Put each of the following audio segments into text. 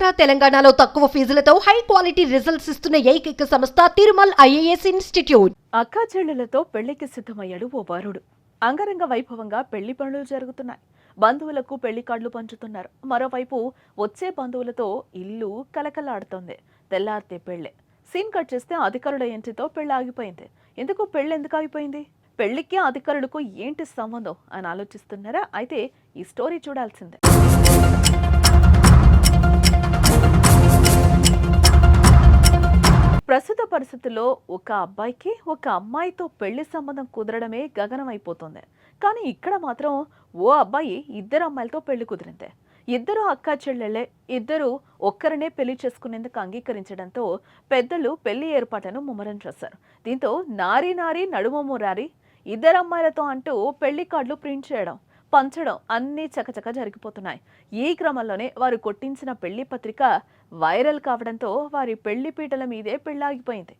ఆంధ్ర తెలంగాణలో తక్కువ ఫీజులతో high quality results ఇస్తున్న ఏకైక సంస్థ తిరుమల్ ఐఏఎస్ ఇన్స్టిట్యూట్. అక్కా చెల్లెలతో పెళ్ళికి సిద్ధమయ్యాడు ఓ వరుడు. అంగరంగ వైభవంగా పెళ్ళి పనులు జరుగుతున్నాయి. బంధువులకు పెళ్ళి కార్డులు పంచుతున్నారు. మరోవైపు వచ్చే బంధువులతో ఇల్లు కలకలాడుతోంది. తెల్లారితే పెళ్ళే. సీన్ కట్ చేస్తే అధికారుల ఎంట్రీతో పెళ్ళి ఆగిపోయింది. ఎందుకు పెళ్ళి ఎందుకు ఆగిపోయింది? పెళ్ళికి అధికారులకు ఏంటి సంబంధం అని ఆలోచిస్తున్నారా? అయితే ఈ స్టోరీ చూడాల్సిందే. పరిస్థితుల్లో ఒక అబ్బాయికి ఒక అమ్మాయితో పెళ్ళి సంబంధం కుదరడమే గగనమైపోతుంది. కానీ ఇక్కడ మాత్రం ఓ అబ్బాయి ఇద్దరు అమ్మాయిలతో పెళ్ళి కుదిరింది. ఇద్దరు అక్కా చెల్లెళ్ళే ఇద్దరు ఒక్కరినే పెళ్ళి చేసుకునేందుకు అంగీకరించడంతో పెద్దలు పెళ్ళి ఏర్పాట్లను ముమ్మరం చేశారు. దీంతో నారీ నారీ నడుమ మురారి ఇద్దరు అమ్మాయిలతో అంటూ పెళ్ళి కార్డులు ప్రింట్ చేయడం పంచడం అన్నీ చకచక జరిగిపోతున్నాయి. ఈ క్రమంలోనే వారు కొట్టించిన పెళ్ళి పత్రిక వైరల్ కావడంతో వారి పెళ్ళి పీటల మీదే పెళ్ళాగిపోయింది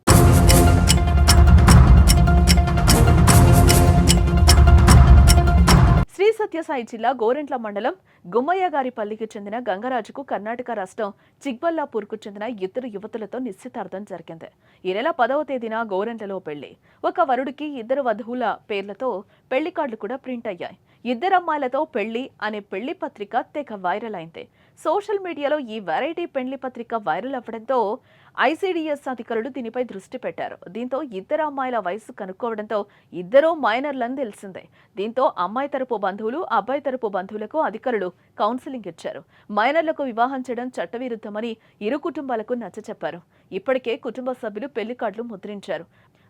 శ్రీ సత్యసాయి జిల్లా గోరెంట్ల మండలం గుమ్మయ్య గారి పల్లికి చెందిన గంగరాజుకు కర్ణాటక రాష్ట్రం చిక్బల్లాపూర్కు చెందిన ఇద్దరు యువతులతో నిశ్చితార్థం జరిగింది. ఈ నెల పదవ తేదీన గోరెంట్లలో పెళ్ళి. ఒక వరుడికి ఇద్దరు వధువుల పేర్లతో పెళ్ళి కార్డులు కూడా ప్రింట్ అయ్యాయి. ఇద్దరమ్మాయిలతో పెళ్ళి అనే పెళ్ళి పత్రిక తెగ వైరల్ అయింది. సోషల్ మీడియాలో ఈ వెరైటీ పెళ్ళి పత్రిక వైరల్ అవ్వడంతో ఐసీడీఎస్ అధికారులు దీనిపై దృష్టి పెట్టారు. దీంతో ఇద్దరు అమ్మాయిల వయసు కనుక్కోవడంతో ఇద్దరూ మైనర్లని తెలిసిందే. దీంతో అమ్మాయి తరపు బంధువులు అబ్బాయి తరపు బంధువులకు అధికారులు కౌన్సిలింగ్ ఇచ్చారు. మైనర్లకు వివాహం చేయడం చట్టవిరుద్ధమని ఇరు కుటుంబాలకు నచ్చచెప్పారు. ఇప్పటికే కుటుంబ సభ్యులు పెళ్ళి కార్డులు ముద్రించారు.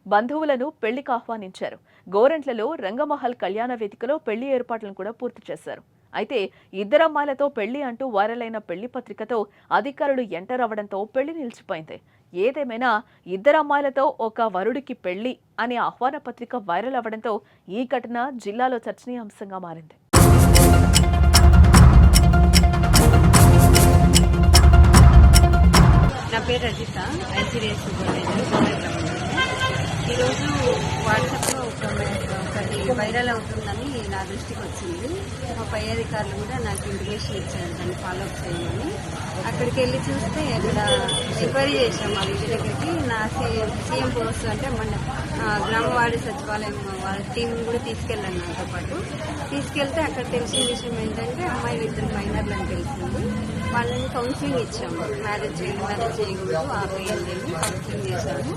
బంధువులను పెళ్ళికి ఆహ్వానించారు. గోరంట్లలో రంగమహల్ కళ్యాణ వేదికలో పెళ్ళి ఏర్పాట్లను కూడా పూర్తి చేశారు. అయితే ఇద్దరమ్మాయిలతో పెళ్ళి అంటూ వైరల్ అయిన పెళ్ళి పత్రికతో అధికారులు ఎంటర్ అవ్వడంతో పెళ్ళి నిలిచిపోయింది. ఏదేమైనా ఇద్దరమ్మాయిలతో ఒక వరుడికి పెళ్ళి అనే ఆహ్వాన పత్రిక వైరల్ అవ్వడంతో ఈ ఘటన జిల్లాలో చర్చనీయాంశంగా మారింది. నా పేరు రజిత. ఐసీడీఎస్ ఈరోజు వాట్సాప్లో ఒక ఒకటి వైరల్ అవుతుందని నా దృష్టికి వచ్చింది. మా పై అధికారులు కూడా నాకు ఇంటిమేషన్ ఇచ్చారు దాన్ని ఫాలో అప్ చేయమని అక్కడికి వెళ్ళి చూస్తే ఇక్కడ ఎంక్వైరీ చేశాం మా ఇంటి దగ్గరికి. నా సీఎం పోస్ట్ అంటే మన గ్రామవాడి సచివాలయం వాళ్ళ టీం కూడా తీసుకెళ్ళాను నాతో పాటు. తీసుకెళ్తే అక్కడ తెలిసిన విషయం ఏంటంటే అమ్మాయిలు ఇద్దరు మైనర్లు అని తెలిసింది. వాళ్ళని కౌన్సిలింగ్ ఇచ్చాము. మ్యారేజ్ చేయండి మ్యారేజ్ చేయకూడదు ఆ పేరు కౌన్సిలింగ్ చేశాము.